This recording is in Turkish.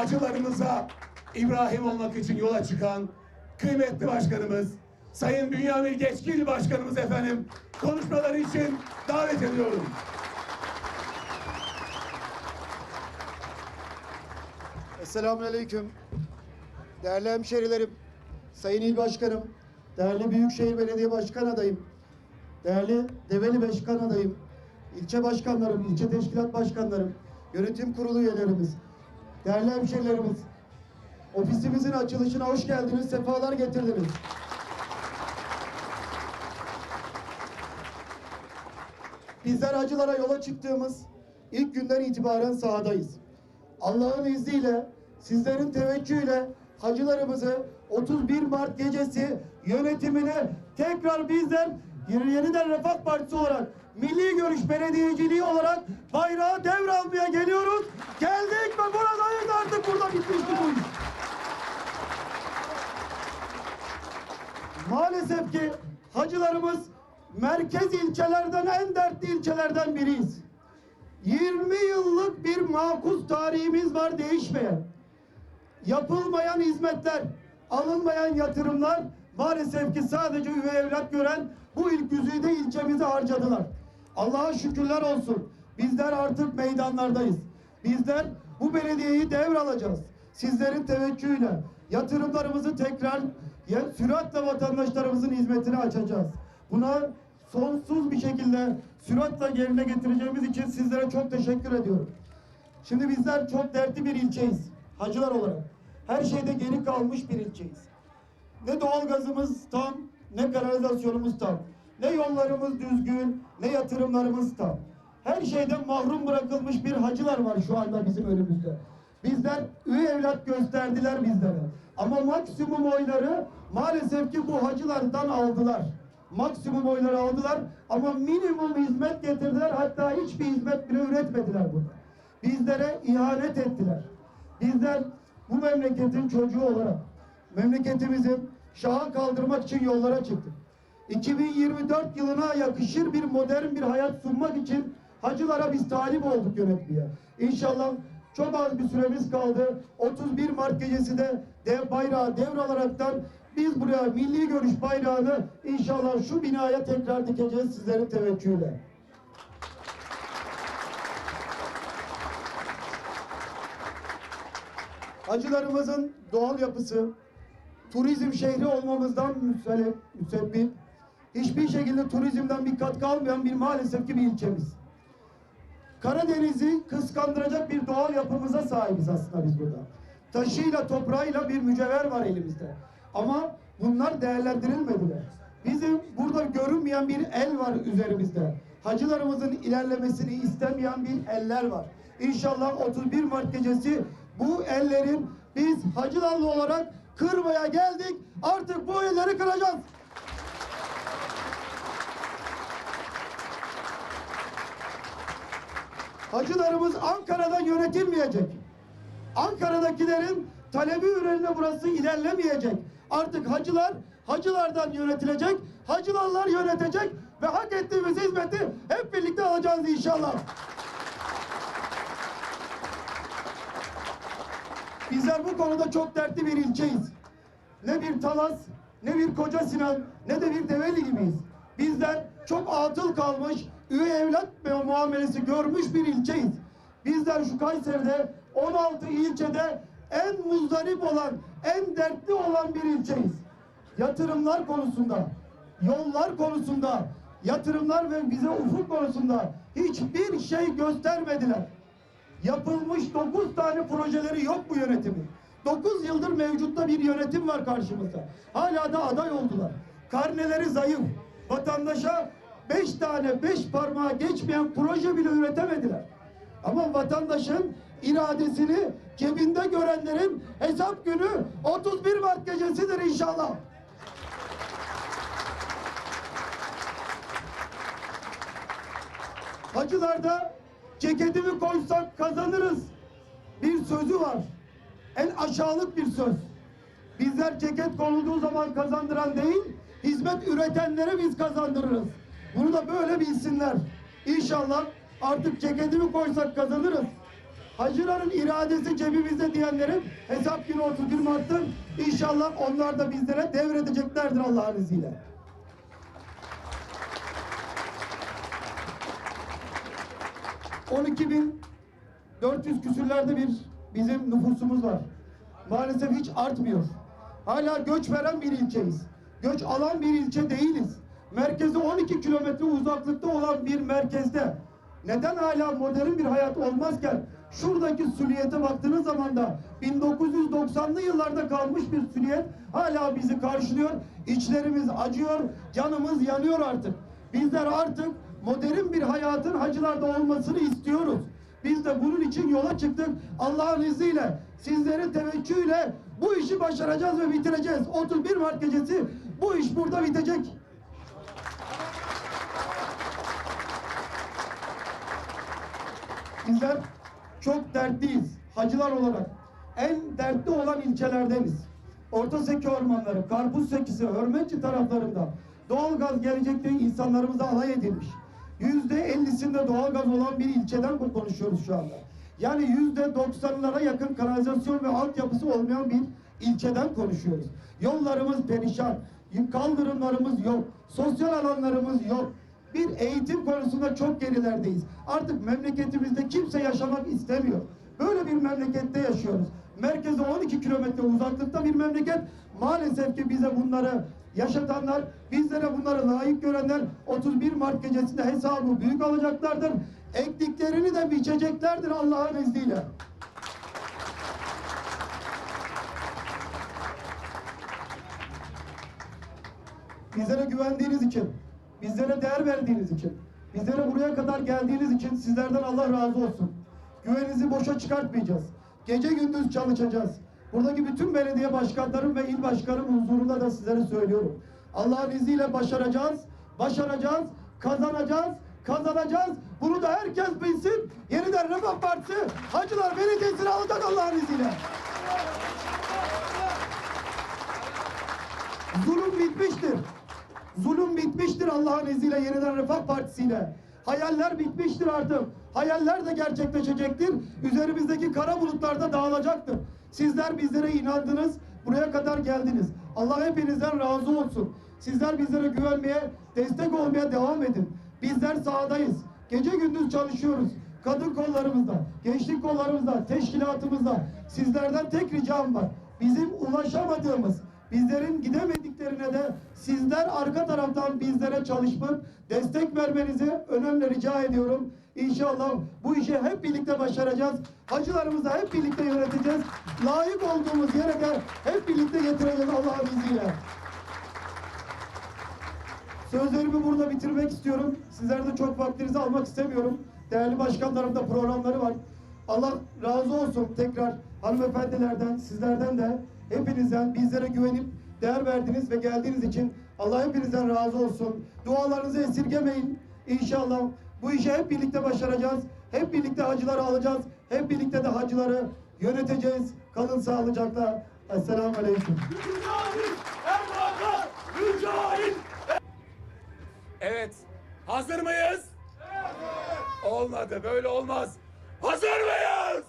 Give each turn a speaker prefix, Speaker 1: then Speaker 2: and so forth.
Speaker 1: acılarımıza İbrahim olmak için yola çıkan kıymetli başkanımız, Sayın Bünyamin Geçkil Başkanımız efendim konuşmaları için davet ediyorum.
Speaker 2: Esselamun Aleyküm. Değerli hemşerilerim, Sayın İl Başkanım, değerli Büyükşehir Belediye Başkan adayım, değerli Develi Başkan adayım, ilçe başkanlarım, ilçe teşkilat başkanlarım, yönetim kurulu üyelerimiz, değerli hemşerilerimiz, ofisimizin açılışına hoş geldiniz, sefalar getirdiniz. Bizler acılara yola çıktığımız ilk günden itibaren sahadayız. Allah'ın izniyle, sizlerin teveccühüyle hacılarımızı 31 Mart gecesi yönetimine tekrar bizler yeniden Refah Partisi olarak Milli Görüş Belediyeciliği olarak bayrağı devralmaya geliyoruz. Geldik ve buradayız artık burada bitmişti bu iş. Maalesef ki hacılarımız merkez ilçelerden en dertli ilçelerden biriyiz. 20 yıllık bir makus tarihimiz var değişmeyen. Yapılmayan hizmetler, alınmayan yatırımlar maalesef ki sadece üvey evlat gören bu ilk yüzüğü ilçemize harcadılar. Allah'a şükürler olsun. Bizler artık meydanlardayız. Bizler bu belediyeyi devralacağız. Sizlerin teveccühüyle yatırımlarımızı tekrar süratle vatandaşlarımızın hizmetine açacağız. Buna sonsuz bir şekilde süratle yerine getireceğimiz için sizlere çok teşekkür ediyorum. Şimdi bizler çok dertli bir ilçeyiz. Hacılar olarak. Her şeyde geri kalmış bir ilçeyiz. Ne doğalgazımız tam, ne kanalizasyonumuz tam. Ne yollarımız düzgün, ne yatırımlarımız tam. Her şeyden mahrum bırakılmış bir hacılar var şu anda bizim önümüzde. Bizler üye evlat gösterdiler bizlere. Ama maksimum oyları maalesef ki bu hacılardan aldılar. Maksimum oyları aldılar ama minimum hizmet getirdiler. Hatta hiçbir hizmet bile üretmediler burada. Bizlere ihanet ettiler. Bizler bu memleketin çocuğu olarak memleketimizin şaha kaldırmak için yollara çıktık. 2024 yılına yakışır bir modern bir hayat sunmak için hacılara biz talip olduk yönetmeye. İnşallah çok az bir süremiz kaldı. 31 Mart gecesi de dev bayrağı devralaraktan biz buraya milli görüş bayrağını inşallah şu binaya tekrar dikeceğiz sizlerin teveccühüyle. Hacılarımızın doğal yapısı, turizm şehri olmamızdan müsebbip, hiçbir şekilde turizmden bir katkı almayan bir maalesef ki bir ilçemiz. Karadeniz'i kıskandıracak bir doğal yapımıza sahibiz aslında biz burada. Taşıyla toprağıyla bir mücevher var elimizde. Ama bunlar değerlendirilmediler. Bizim burada görünmeyen bir el var üzerimizde. Hacılarımızın ilerlemesini istemeyen bir eller var. İnşallah 31 Mart gecesi bu ellerin biz Hacılarlı olarak kırmaya geldik. Artık bu elleri kıracağız. Hacılarımız Ankara'dan yönetilmeyecek. Ankara'dakilerin talebi ürününe burası ilerlemeyecek. Artık hacılar hacılardan yönetilecek, hacılarlar yönetecek ve hak ettiğimiz hizmeti hep birlikte alacağız inşallah. Bizler bu konuda çok dertli bir ilçeyiz. Ne bir Talas, ne bir Koca Sinan, ne de bir Develi gibiyiz. Bizler çok atıl kalmış, üye evlat muamelesi görmüş bir ilçeyiz. Bizler şu Kayseri'de 16 ilçede en muzdarip olan, en dertli olan bir ilçeyiz. Yatırımlar konusunda, yollar konusunda, yatırımlar ve bize ufuk konusunda hiçbir şey göstermediler. Yapılmış 9 tane projeleri yok bu yönetimin. 9 yıldır mevcutta bir yönetim var karşımızda. Hala da aday oldular. Karneleri zayıf. Vatandaşa 5 tane 5 parmağı geçmeyen proje bile üretemediler. Ama vatandaşın iradesini cebinde görenlerin hesap günü 31 Mart gecesidir inşallah. Hacılarda ceketimi koysak kazanırız. Bir sözü var. En aşağılık bir söz. Bizler ceket konulduğu zaman kazandıran değil, hizmet üretenleri biz kazandırırız. Bunu da böyle bilsinler. İnşallah artık ceketimi koysak kazanırız. Hacıların iradesi cebimizde diyenlerin hesap günü 31 Mart'tır. İnşallah onlar da bizlere devredeceklerdir Allah'ın izniyle. ...12.400 küsürlerde bir bizim nüfusumuz var. Maalesef hiç artmıyor. Hala göç veren bir ilçeyiz. Göç alan bir ilçe değiliz. Merkezi 12 kilometre uzaklıkta olan bir merkezde neden hala modern bir hayat olmazken şuradaki süliyete baktığınız zaman da 1990'lı yıllarda kalmış bir süliyet hala bizi karşılıyor. İçlerimiz acıyor, canımız yanıyor artık. Bizler artık modern bir hayatın hacılarda olmasını istiyoruz. Biz de bunun için yola çıktık. Allah'ın izniyle, sizlerin teveccühüyle bu işi başaracağız ve bitireceğiz. 31 Mart gecesi bu iş burada bitecek. Bizler çok dertliyiz. Hacılar olarak. En dertli olan ilçelerdeniz. Orta Seki ormanları, Karpuz Sekisi, Hürmetçi taraflarında doğalgaz gelecek diye insanlarımıza alay edilmiş. Yüzde ellisinde doğalgaz olan bir ilçeden konuşuyoruz şu anda. Yani yüzde doksanlara yakın kanalizasyon ve altyapısı olmayan bir ilçeden konuşuyoruz. Yollarımız perişan, kaldırımlarımız yok, sosyal alanlarımız yok. Bir eğitim konusunda çok gerilerdeyiz. Artık memleketimizde kimse yaşamak istemiyor. Böyle bir memlekette yaşıyoruz. Merkeze 12 kilometre uzaklıkta bir memleket. Maalesef ki bize bunları yaşatanlar, bizlere bunları layık görenler 31 Mart gecesinde hesabı büyük alacaklardır. Ektiklerini de biçeceklerdir Allah'ın izniyle. Bizlere güvendiğiniz için, bizlere değer verdiğiniz için, bizlere buraya kadar geldiğiniz için sizlerden Allah razı olsun. Güveninizi boşa çıkartmayacağız. Gece gündüz çalışacağız. Buradaki bütün belediye başkanlarım ve il başkanım huzurunda da sizlere söylüyorum. Allah'ın izniyle başaracağız, başaracağız, kazanacağız, kazanacağız. Bunu da herkes bilsin. Yeniden Refah Partisi Hacılar Belediyesi'ni alacak Allah'ın izniyle. Zulüm bitmiştir. Zulüm bitmiştir Allah'ın izniyle yeniden Refah Partisi'yle. Hayaller bitmiştir artık. Hayaller de gerçekleşecektir. Üzerimizdeki kara bulutlar da dağılacaktır. Sizler bizlere inandınız. Buraya kadar geldiniz. Allah hepinizden razı olsun. Sizler bizlere güvenmeye, destek olmaya devam edin. Bizler sahadayız. Gece gündüz çalışıyoruz. Kadın kollarımızda, gençlik kollarımızda, teşkilatımızda sizlerden tek ricam var. Bizim ulaşamadığımız, bizlerin gidemediklerine de sizler arka taraftan bizlere çalışıp destek vermenizi önemli rica ediyorum. İnşallah bu işi hep birlikte başaracağız. Hacılarımızı hep birlikte yöneteceğiz. Layık olduğumuz yere de hep birlikte getireceğiz Allah'ın izniyle. Sözlerimi burada bitirmek istiyorum. Sizlerden çok vaktinizi almak istemiyorum. Değerli başkanlarım da programları var. Allah razı olsun tekrar hanımefendilerden, sizlerden de hepinizden bizlere güvenip değer verdiniz ve geldiğiniz için Allah hepinizden razı olsun. Dualarınızı esirgemeyin. İnşallah bu işi hep birlikte başaracağız. Hep birlikte hacıları alacağız. Hep birlikte de hacıları yöneteceğiz. Kalın sağlıcakla. Esselamu Aleyküm.
Speaker 1: Evet. Hazır mıyız? Olmadı. Böyle olmaz. Hazır mıyız?